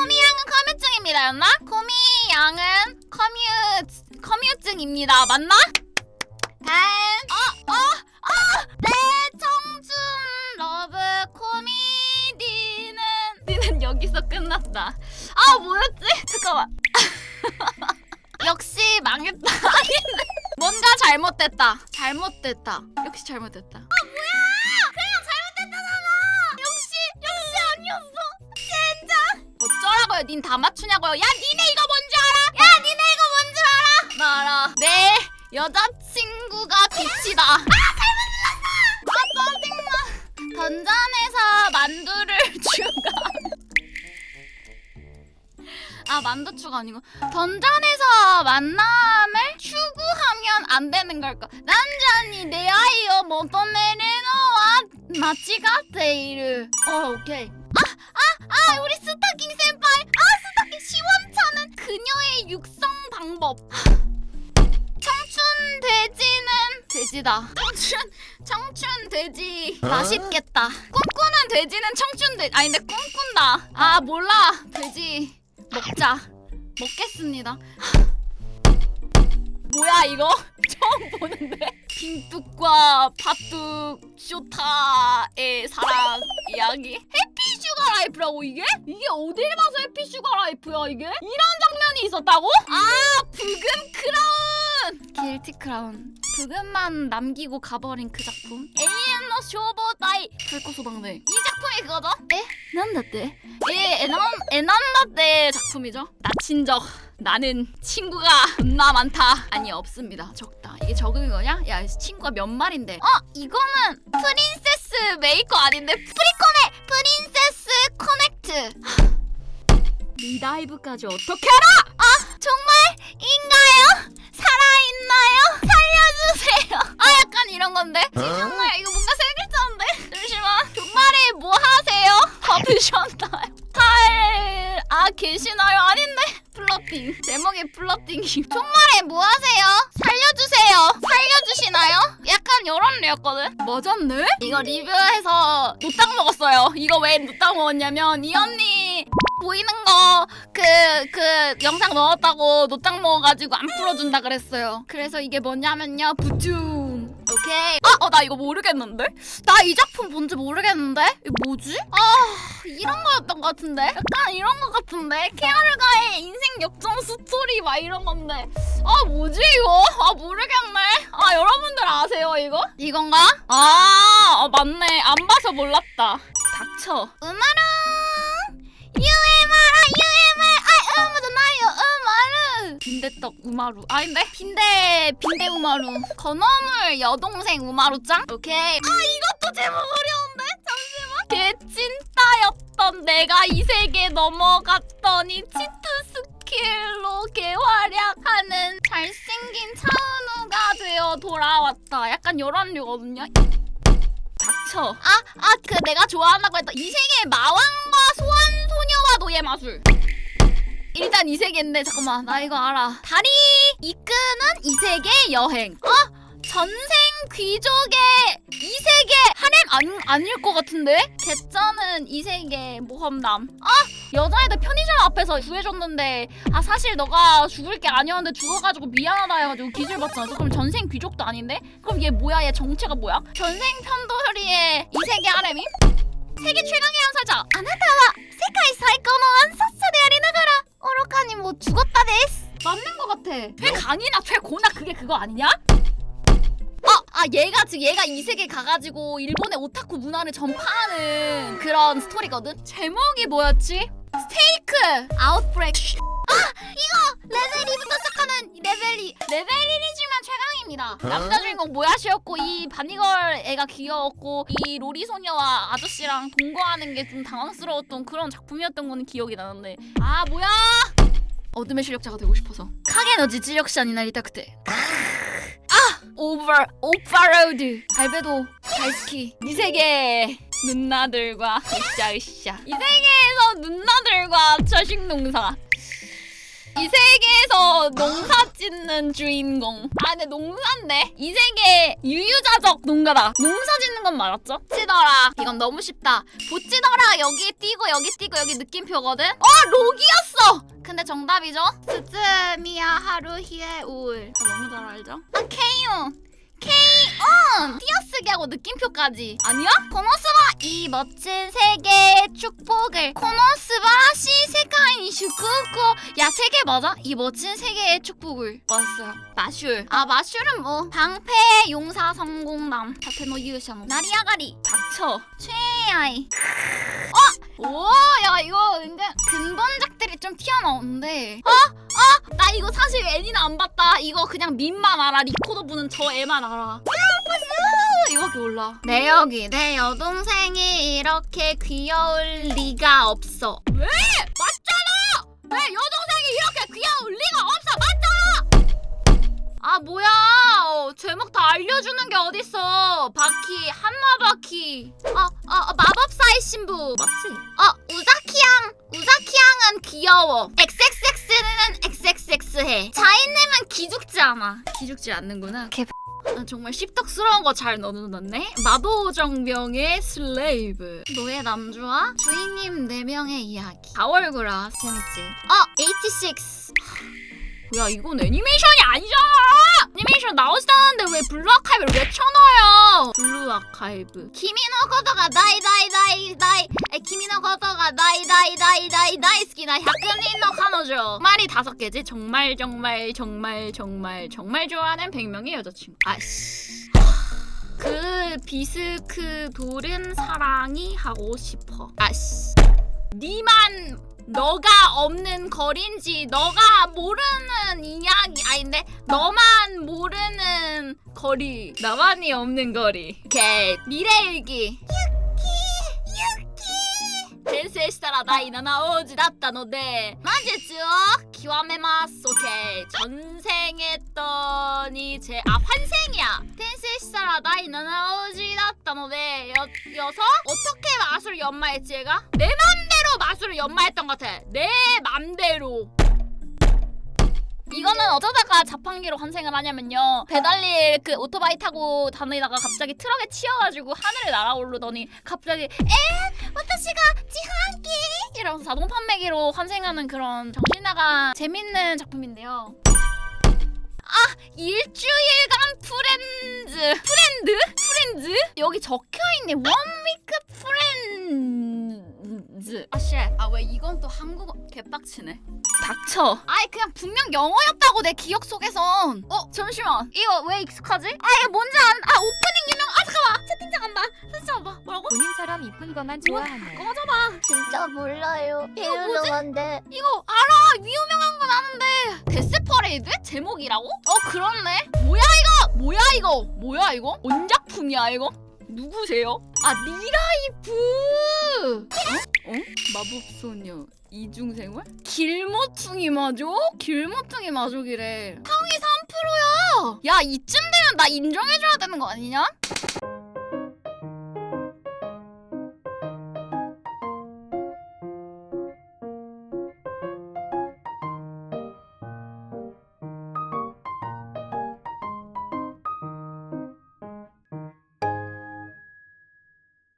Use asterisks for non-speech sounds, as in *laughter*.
코미 양은 커뮤증입니다 였나? 코미 양은 커뮤 커뮤증입니다. 맞나? 다음 어, 어어 어 내 청춘 러브 코미디는 니는 여기서 끝났다. 아 뭐였지? 잠깐만. *laughs* 역시 망했다. *laughs* 아닌데. 뭔가 잘못됐다. 잘못됐다. 역시 잘못됐다. 닌 다 맞추냐고요? 야 니네 이거 뭔지 알아? 야 니네 이거 뭔지 알아? 나 알아. 내 여자친구가 빛이다. 아 잘못 눌렀어. 아 짜증나. 던전에서 만두를 *laughs* 추가. 아 만두추가 아니고 던전에서 만남을 추구하면 안 되는 걸까? 난자니 내 아이요 모토 메르노와 마치가 데이르. 어 오케이. 아 아 아, 우리 스타킹 senpai. 아 스타킹 시원찮은 그녀의 육성 방법. 청춘 돼지는 돼지다. 청춘 청춘 돼지 맛있겠다. 꿈꾸는 돼지는 청춘 돼지. 아니 근데 꿈꾼다. 아 몰라 돼지. 먹자. 먹겠습니다. 뭐야 이거? *laughs* 처음 보는데. 빈뚝과 팥뚝 쇼타의 사랑 이야기. 해피 슈가 라이프라고 이게? 이게 어딜 봐서 해피 슈가 라이프야 이게? 이런 장면이 있었다고? 아 부금 크라운. 길티 크라운. 부금만 남기고 가버린 그 작품. 에이엔노 쇼보다이 불꽃 소방대. 이 작품이 그거죠? 에? 난다때? 예, 에난 에난다때 작품이죠. 나친 적 나는 친구가 겁나 많다. 아니 없습니다. 적다. 이게 적은 거냐? 야 친구가 몇 마리인데? 어 이거는 프린세스 메이커 아닌데? 프리코 리다이브까지 어떻게 알아? 아 정말 인가요? 살아있나요? 살려주세요. 아 약간 이런 건데. 정말 이거 뭔가 세 글자인데. 잠시만. 정말에 뭐 하세요? 바쁘셨나요? 살... 아 계시나요? 아닌데. 플러팅. 제목이 플러팅이. 정말에 뭐 하세요? 살려주세요. 살려주시나요? 약간 이런 류였거든. 맞았네? 이거 리뷰해서 노딱 먹었어요. 이거 왜 노딱 먹었냐면 이 언니 보이는 거 그 그 영상 넣었다고 노딱 먹어가지고 안 풀어준다 그랬어요. 그래서 이게 뭐냐면요 부툰. 오케이. 아, 어, 나 이거 모르겠는데? 나 이 작품 뭔지 모르겠는데? 이거 뭐지? 아, 이런 거였던 것 같은데? 약간 이런 것 같은데? 케아르가의 인생 역전 스토리 막 이런 건데. 아, 뭐지 이거? 아, 모르겠네. 아, 여러분들 아세요 이거? 이건가? 아, 어, 맞네. 안 봐서 몰랐다. 닥쳐. 유에마라 빈대떡 우마루. 아닌데 빈대 빈대 우마루. 건어물 여동생 우마루짱? 오케이. 아 이것도 제목 어려운데? 잠시만. 개찐따였던 내가 이 세계 넘어갔더니 치트 스킬로 개활약하는 잘생긴 차은우가 되어 돌아왔다. 약간 요런 류거든요. 닥쳐. 아, 아, 그 내가 좋아한다고 했던 이 세계의 마왕과 소환 소녀와 노예 마술. 일단 이 세계인데 잠깐만 나 이거 알아. 달이 이끄는 이 세계 여행. 어? 전생 귀족의 이 세계 하렘 아니, 아닐 것 같은데? 개쩌는 이 세계 모험남. 아 여자애들 편의점 앞에서 구해줬는데 아 사실 너가 죽을 게 아니었는데 죽어가지고 미안하다 해가지고 기술받잖아. 그럼 전생 귀족도 아닌데? 그럼 얘 뭐야? 얘 정체가 뭐야? 전생 편도리의 이 세계 하렘임? 세계 최강의 암살자 아나타와 사이코노 안사스데아리나가라 오로카니 뭐 죽었다 데스 맞는 것 같아 최강이나 최고나 그게 그거 아니냐? 어, 아 얘가 지금 얘가 이 세계 가가지고 일본의 오타쿠 문화를 전파하는 그런 스토리거든. 제목이 뭐였지? 스테이크 아웃브레이크. 아 이거 레벨 2부터 시작하는 레벨이 레벨 1이지만 최강 입니다. 남자 주인공 모야시였고 이 바니걸 애가 귀여웠고 이 로리 소녀와 아저씨랑 동거하는 게 좀 당황스러웠던 그런 작품이었던 거는 기억이 나는데. 아 뭐야? 어둠의 실력자가 되고 싶어서. 카게노 지지력시 아니 나 리타크테 오버 오파로드. 갈베도 다이스키. 이 세계 누나들과 으쌰으쌰 이 세계에서 누나들과 처식농사 이 세계에서 농사 짓는 주인공. 아, 근데 농사인데? 이 세계 유유자적 농가다. 농사 짓는 건 맞았죠? 보찌더라. 이건 너무 쉽다. 보찌더라. 여기 띄고 여기 띄고 여기 느낌표거든? 어, 록이었어! 근데 정답이죠? 스즈미야 하루히의 우울. 아, 너무 잘 알죠? 아, 케이온. 케이온! 띄어쓰기 하고 느낌표까지. 아니야? 코노스바 이 멋진 세계의 축복을. 코노스바 시세카인 슈쿠쿠. 야, 세계 맞아? 이 멋진 세계의 축복을. 맞았어요. 마슐. 아, 마슐은 뭐. 방패 용사 성공남. 사테노 유샤노. 나리아가리. 닥쳐. 최아이. 어! 오, 야, 이거 은근 근본작들이 좀 튀어나오는데. 어? 어? 나 이거 사실 애니는 안 봤다. 이거 그냥 밈만 알아. 리코더 부는 저 애만 알아. 이거밖에 몰라. 내 여기 내 여동생이 이렇게 귀여울 리가 없어. 왜? 맞잖아. 왜 여동생이 이렇게 귀여울 리가 없어? 맞잖아. 아 뭐야? 어, 제목 다 알려주는 게 어딨어? 바퀴 한마 바퀴. 아, 아 마법사의 신부 맞지? 아 우자키양 우자키양은 귀여워. XXX는 XXX해. 자인님은 기죽지 않아. 기죽지 않는구나. 개. 난 정말 씹덕스러운 거 잘 넣어놨네. 마도정명의 슬레이브. 너의 남주와 주인님 네 명의 이야기. 가월그라 재밌지. 어, 86. 야 이건 애니메이션이 아니잖아! 애니메이션 나오지않았는데 왜 블루 아카이브를 왜 쳐넣어요? 블루 아카이브. 키미노 다이 다이 다이 다이. 에 키미노 코토가 다이 다이 다이 다이 다이스키나 샤크닌노 카노죠. 말이 다섯 개지? 정말 정말 정말 정말 정말 좋아하는 100명의 여자친구. 아씨. 그 비스크 돌은 사랑이 하고 싶어. 아씨. 니만 너가 없는 거린지 너가 모르는 이야기 아닌데 너만 모르는 거리 나만이 없는 거리 오케이 미래일기 유키 유키 転生したら第7王子だったので魔術を極めますオッケー 전생했더니 제 아 환생이야 따라 나이 나나오지다 였다노데 여서 어떻게 마술 연마했지 얘가? 내 맘대로 마술을 연마했던 것 같아 내 맘대로 이거는 어쩌다가 자판기로 환생을 하냐면요 배달일 그 오토바이 타고 다니다가 갑자기 트럭에 치여가지고 하늘을 날아오르더니 갑자기 에? 와타시가 지한기 이러면서 자동 판매기로 환생하는 그런 정신 나간 재밌는 작품인데요 아 일주일 여기 적혀있네 원위크 프렌즈 아쉣 아왜 이건 또 한국어 개빡치네 닥쳐. 아이 그냥 분명 영어였다고 내 기억 속에선. 어 잠시만. 이거 왜 익숙하지? 아 이거 뭔지 안. 아 오프닝 유명. 아 잠깐만. 채팅창 한다. 채팅창 봐. 뭐라고? 본인처럼 이쁜 것만 좋아하네. 하잖아. 진짜 몰라요. 이거 뭐지? 유명한데 이거 알아. 유명한 건 아는데. 데스 퍼레이드 제목이라고? 어 그렇네. 뭐야 이거? 뭐야 이거? 뭐야 이거? 원 작품이야 이거? 누구세요? 아 리라이프. 어? 어? 마법소녀. 이중생활? 길모퉁이 마족? 길모퉁이 마족이래. 상위 3%야! 야, 이쯤 되면 나 인정해줘야 되는 거 아니냐?